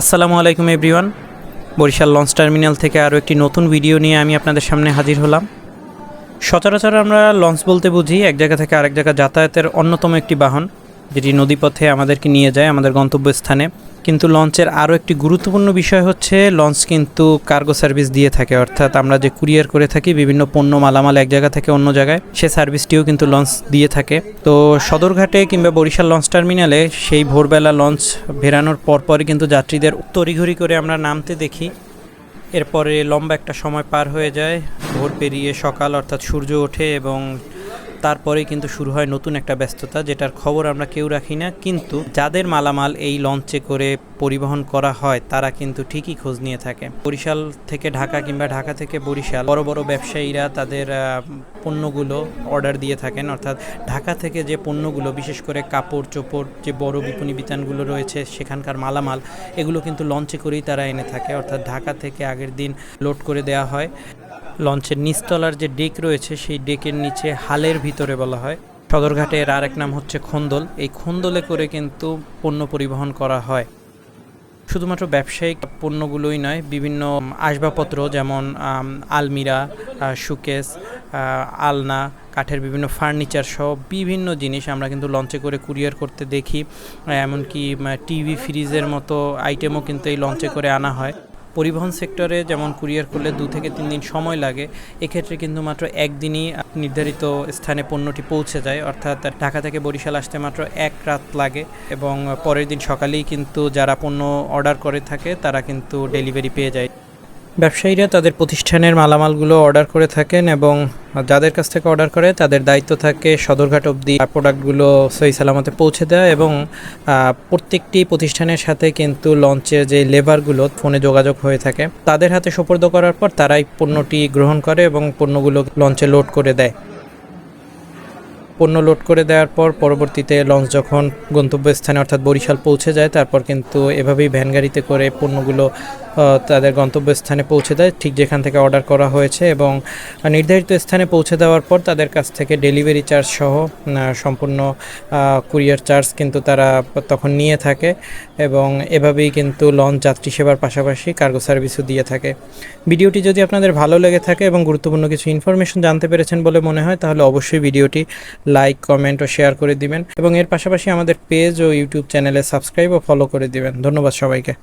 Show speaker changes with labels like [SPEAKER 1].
[SPEAKER 1] আসসালামু আলাইকুম everyone. Barishal launch terminal থেকে আরও একটি নতুন ভিডিও নিয়ে আমি আপনাদের সামনে হাজির হলাম। সচরাচর আমরা লঞ্চ বলতে বুঝি এক জায়গা থেকে আরেক জায়গা যাতায়াতের অন্যতম একটি বাহন। যেটি নদীপথে আমাদেরকে নিয়ে যায় আমাদের গন্তব্যস্থানে। কিন্তু লঞ্চের আরও একটি গুরুত্বপূর্ণ বিষয় হচ্ছে, লঞ্চ কিন্তু কার্গো সার্ভিস দিয়ে থাকে। অর্থাৎ আমরা যে কুরিয়ার করে থাকি, বিভিন্ন পণ্য মালামাল এক জায়গা থেকে অন্য জায়গায়, সে সার্ভিসটিও কিন্তু লঞ্চ দিয়ে থাকে। তো সদরঘাটে কিংবা বরিশাল লঞ্চ টার্মিনালে সেই ভোরবেলা লঞ্চ ভেরানোর পরপরই কিন্তু যাত্রীদের তড়িঘড়ি করে আমরা নামতে দেখি। এরপরে লম্বা একটা সময় পার হয়ে যায়। ভোর পেরিয়ে সকাল অর্থাৎ সূর্য ওঠে এবং তারপরেই কিন্তু শুরু হয় নতুন একটা ব্যস্ততা, যেটার খবর আমরা কেউ রাখি না। কিন্তু যাদের মালামাল এই লঞ্চে করে পরিবহন করা হয়, তারা কিন্তু ঠিকই খোঁজ নিয়ে থাকে। বরিশাল থেকে ঢাকা কিংবা ঢাকা থেকে বরিশাল, বড় বড় ব্যবসায়ীরা তাদের পণ্যগুলো অর্ডার দিয়ে থাকেন। অর্থাৎ ঢাকা থেকে যে পণ্যগুলো, বিশেষ করে কাপড়, চোপড়, যে বড় বিপণী বিতানগুলো রয়েছে, সেখানকার মালামাল, এগুলো কিন্তু লঞ্চে করেই তারা এনে থাকে। অর্থাৎ ঢাকা থেকে আগের দিন লোড করে দেওয়া হয়। লঞ্চের নিচতলার যে ডেক রয়েছে, সেই ডেকের নিচে হালের ভিতরে বলা হয়। সদরঘাটের আরেক নাম হচ্ছে খন্দল। এই খন্দলে করে কিন্তু পণ্য পরিবহন করা হয়। শুধুমাত্র ব্যবসায়িক পণ্যগুলোই নয়, বিভিন্ন আসবাবপত্র যেমন আলমিরা সুকেস আলনা, কাঠের বিভিন্ন ফার্নিচার সহ বিভিন্ন জিনিস আমরা কিন্তু লঞ্চে করে কুরিয়ার করতে দেখি। এমনকি টিভি, ফ্রিজের মতো আইটেমও কিন্তু এই লঞ্চে করে আনা হয়। পরিবহন সেক্টরে যেমন কুরিয়ার করলে দু থেকে তিন দিন সময় লাগে, এক্ষেত্রে কিন্তু মাত্র একদিনই নির্ধারিত স্থানে পণ্যটি পৌঁছে যায়। অর্থাৎ ঢাকা থেকে বরিশাল আসতে মাত্র এক রাত লাগে এবং পরের দিন সকালেই কিন্তু যারা পণ্য অর্ডার করে থাকে, তারা কিন্তু ডেলিভারি পেয়ে যায়। ব্যবসায়ীরা তাদের প্রতিষ্ঠানের মালামালগুলো অর্ডার করে থাকেন এবং যাদের কাছ থেকে অর্ডার করে, তাদের দায়িত্ব থাকে সদরঘাট অবধি প্রোডাক্টগুলো সহি সালামতে পৌঁছে দেওয়া এবং প্রত্যেকটি প্রতিষ্ঠানের সাথে কিন্তু লঞ্চের যে লেবারগুলো ফোনে যোগাযোগ হয়ে থাকে। তাদের হাতে সোপর্দ করার পর তারাই পণ্যটি গ্রহণ করে এবং পণ্যগুলো লঞ্চে লোড করে দেয়। পণ্য লোড করে দেওয়ার পর পরবর্তীতে লঞ্চ যখন গন্তব্যস্থানে অর্থাৎ বরিশাল পৌঁছে যায়, তারপর কিন্তু এভাবেই ভ্যান গাড়িতে করে পণ্যগুলো তাদের গন্তব্যস্থানে পৌঁছে দেয়, ঠিক যেখান থেকে অর্ডার করা হয়েছে এবং নির্ধারিত স্থানে পৌঁছে দেওয়ার পর তাদের কাছ থেকে ডেলিভারি চার্জ সহ সম্পূর্ণ কুরিয়ার চার্জ কিন্তু তারা তখন নিয়ে থাকে এবং এভাবেই কিন্তু লঞ্চ, যাত্রী সেবার পাশাপাশি কার্গো সার্ভিসও দিয়ে থাকে। ভিডিওটি যদি আপনাদের ভালো লেগে থাকে এবং গুরুত্বপূর্ণ কিছু ইনফরমেশন জানতে পেরেছেন বলে মনে হয়, তাহলে অবশ্যই ভিডিওটি লাইক কমেন্ট ও শেয়ার করে দিবেন এবং এর পাশাপাশি আমাদের পেজ ও ইউটিউব চ্যানেলে সাবস্ক্রাইব ও ফলো করে দিবেন। ধন্যবাদ সবাইকে।